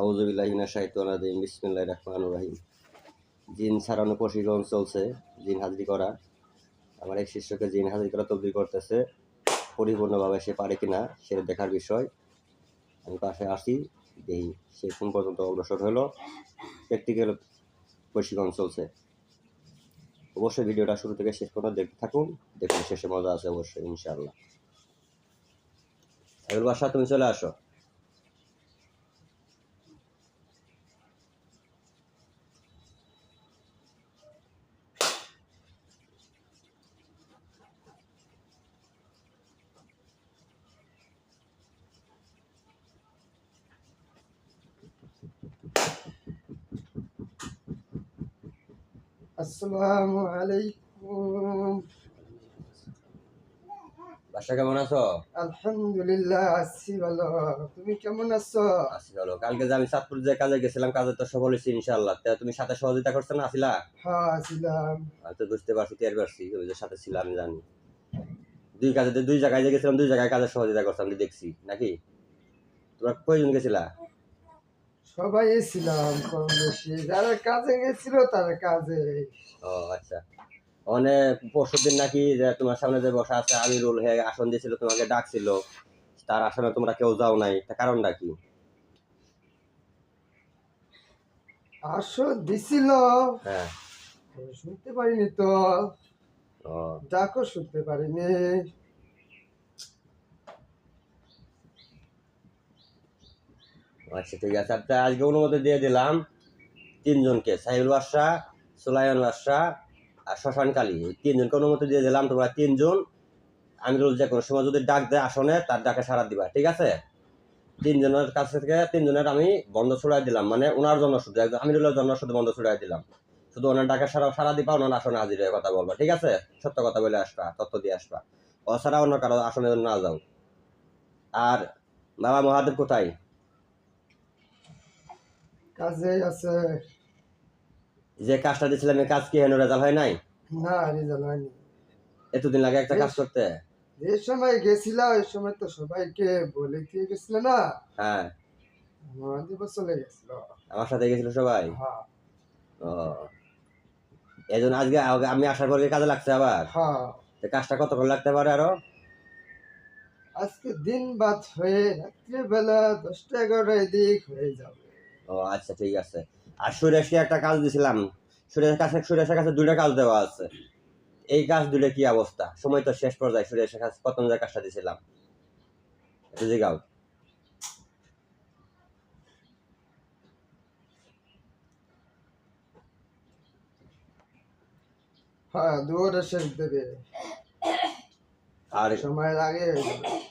আউজুবিল্লাহিনা শাহিতানাদিম বিসমিল্লাহ রহমান রাহিম জিন ছাড়ানো প্রশিক্ষণ চলছে, জিন হাজিরি করা। আমার এক শিষ্যকে জিন হাজিরি করা তবদিল করতেছে, পরিপূর্ণভাবে সে পারে কিনা সেটা দেখার বিষয়। আমি পাশে আসি, দেখি সে কোন পর্যন্ত অগ্রসর হলো। প্র্যাকটিক্যাল প্রশিক্ষণ চলছে। অবশ্যই ভিডিওটা শুরু থেকে শেষ পর্যন্ত দেখতে থাকুন। দেখুন শেষে মজা আছে অবশ্যই, ইনশাআল্লাহ। এগুলো বাসা তুমি চলে আসো। আসসালামু আলাইকুম। বাসা কেমন আছো? আলহামদুলিল্লাহ আছি ভালো। তুমি কেমন আছো? আছি ভালো। কালকে যে আমি যে কাজে গেছিলাম কাজে তো সফল হয়েছি ইনশাআল্লাহ। তা তুমি সাথে সহযোগিতা করছ না আসিলা? হ্যাঁ আছিলাম আমি তো বুঝতে পারছি টের পারছি ওই যে সাথে ছিলাম আমি জানি। দুই কাজে দুই জায়গায় যে গেছিলাম দুই জায়গায় কাজের সহযোগিতা করছিলাম আমি দেখছি। নাকি? তোমরা কয়জন গেছিলা? সবাই ছিলাম কম বেশি। যারা কাজে গেছিল তারা কাজে। ও আচ্ছা। অনেক পরশু দিন নাকি যে তোমার সামনে যে বসা আছে আমিরুল হে আসন দিয়েছিল তোমাকে ডাকছিল। তার আসনে তোমরা কেউ যাও নাই। তা কারণটা কি? আসো দিছিল। হ্যাঁ। শুনতে পারিনি তো। ও। ডাকও শুনতে পারিনি। আচ্ছা ঠিক আছে। আচ্ছা আজকে অনুমতি দিয়ে দিলাম তিনজনকে সাহিবুল বাদশা সুলাইমান বাদশা আর শ্মশান কালী। এই তিনজনকে অনুমতি দিয়ে দিলাম, তোমরা তিনজন। আমিরুল যে কোনো সময় যদি ডাক দেয় আসনে, তার ডাকে সারা দিবা, ঠিক আছে? তিনজনের কাছ থেকে তিনজনের আমি বন্ধ ছড়াই দিলাম মানে ওনার জন্য শুধু একদম আমিরুলের জন্য শুধু বন্ধ ছড়াই দিলাম। শুধু ওনার ডাকে সারা সারা দিবা, ওনার আসনে হাজির হয়ে কথা বলবা, ঠিক আছে? সত্য কথা বলে আসবা, তথ্য দিয়ে আসবা। অছাড়া অন্য কারও আসনে না যাও। আর বাবা মহাদেব কোথায়? কাজে আছে। যে কাজটা দিয়েছিলাম এই কাজ কি হেন রেজাল্ট হয় নাই? না রেজাল্ট হয়নি। এতদিন লাগে একটা কাজ করতে? সময় গেছিল ওই সময় তো সবাইকে বলে দিয়ে গেছিল না। হ্যাঁ। চলে গেছিল। আমার সাথে গেছিল সবাই? হ্যাঁ। ও। এই আজকে আমি আসার পরে কাজে লাগছে আবার? হ্যাঁ। কাজটা কতক্ষণ লাগতে পারে আরও? আজকে দিন বাদ হয়ে রাত্রিবেলা দশটা এগারোটার এদিক হয়ে যাবে। ও আচ্ছা ঠিক আছে। আর সুরেশকে একটা কাজ দিছিলাম। সুরেশের কাছে সুরেশের কাছে দুইটা কাজ দেওয়া আছে। এই কাজ দুটো কি অবস্থা? সময় তো শেষ পর্যায়ে। সুরেশের কাছে কত যে কাজটা দিছিলাম। জিগাও হ্যাঁ দুয়ারে শেষ দেবে। আর সময়ের আগে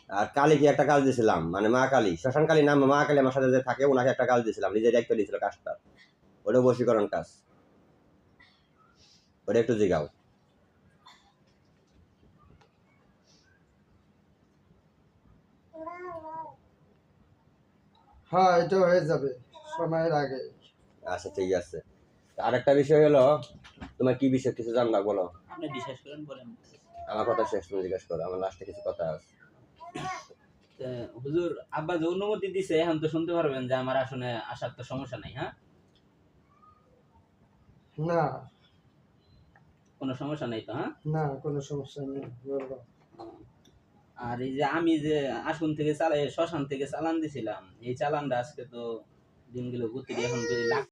আর কালী কি একটা কাজ দিয়েছিলাম মানে মা কালী শ্মশান কালী নাম মা কালী আমার সাথে যে থাকে ওনাকে একটা কাজ দিয়েছিলাম নিজের দায়িত্ব দিয়েছিল কাজটা। ওটা বশীকরণ কাজ। ওটা একটু জিগাও। হ্যাঁ এটা হয়ে যাবে সময়ের আগে। আচ্ছা ঠিক আছে। আর একটা বিষয় হলো তোমার কি বিষয় কিছু জানবা বলো। আপনি বিশ্বাস করেন বলেন। আমার কথা শেষ তুমি জিজ্ঞেস করো আমার লাস্টে কিছু কথা আছে। হুজুর আব্বা যে অনুমতি দিছে এখন তো শুনতে পারবেন যে আমার আসলে আসার তো সমস্যা নাই হ্যাঁ? না। কোনো সমস্যা নাই তো হ্যাঁ? না কোনো সমস্যা নেই বলব। আর এই যে আমি যে আসন থেকে চালাই শ্মশান থেকে চালান দিছিলাম এই চালানটা আজকে তো দিনগুলো ঘুরতে গিয়ে এখন যদি